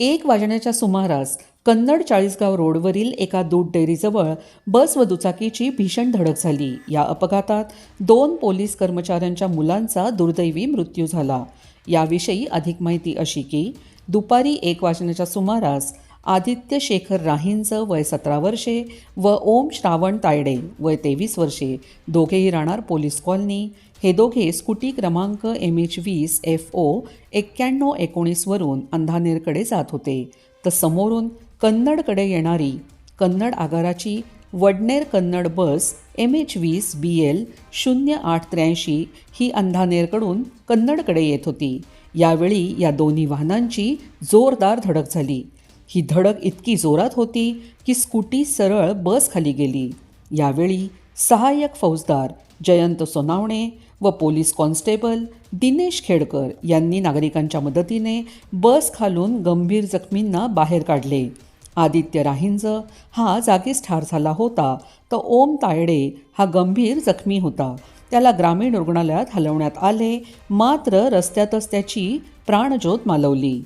एक वाजण्याच्या सुमारास कन्नड चाळीसगाव रोडवरील एका दूध डेअरीजवळ बस व दुचाकीची भीषण धडक झाली. या अपघातात दोन पोलीस कर्मचाऱ्यांच्या मुलांचा दुर्दैवी मृत्यू झाला. याविषयी अधिक माहिती अशी की दुपारी एक वाजण्याच्या सुमारास आदित्य शेखर राहींचं वय सतरा वर्षे व ओम श्रावण तायडे वय तेवीस वर्षे. दोघेही राहणार पोलीस कॉलनी. हे दोघे स्कूटी क्रमांक एम एच वीस एफ ओ एक्क्याण्णव एकोणीसवरून अंधानेरकडे जात होते. तर समोरून कन्नडकडे येणारी Kannad आगाराची Vadner Kannad bus M H वीस बी एल शून्य आठ त्र्याऐंशी ही अंधानेरकडून कन्नडकडे येत होती. यावेळी या दोन्ही वाहनांची जोरदार धडक झाली. ही धडक इतकी जोरात होती की स्कूटी सरळ बस खाली गेली. यावेळी सहाय्यक फौजदार जयंत सोनावणे व पोलीस कॉन्स्टेबल दिनेश खेडकर यांनी नागरिकांच्या मदतीने बस खालून गंभीर जखमींना बाहेर काढले. आदित्य राहिंज हा जागीच ठार झाला होता. तर ओम तायडे हा गंभीर जखमी होता. त्याला ग्रामीण रुग्णालयात हलवण्यात आले मात्र रस्त्यातच त्याची प्राणज्योत मालवली.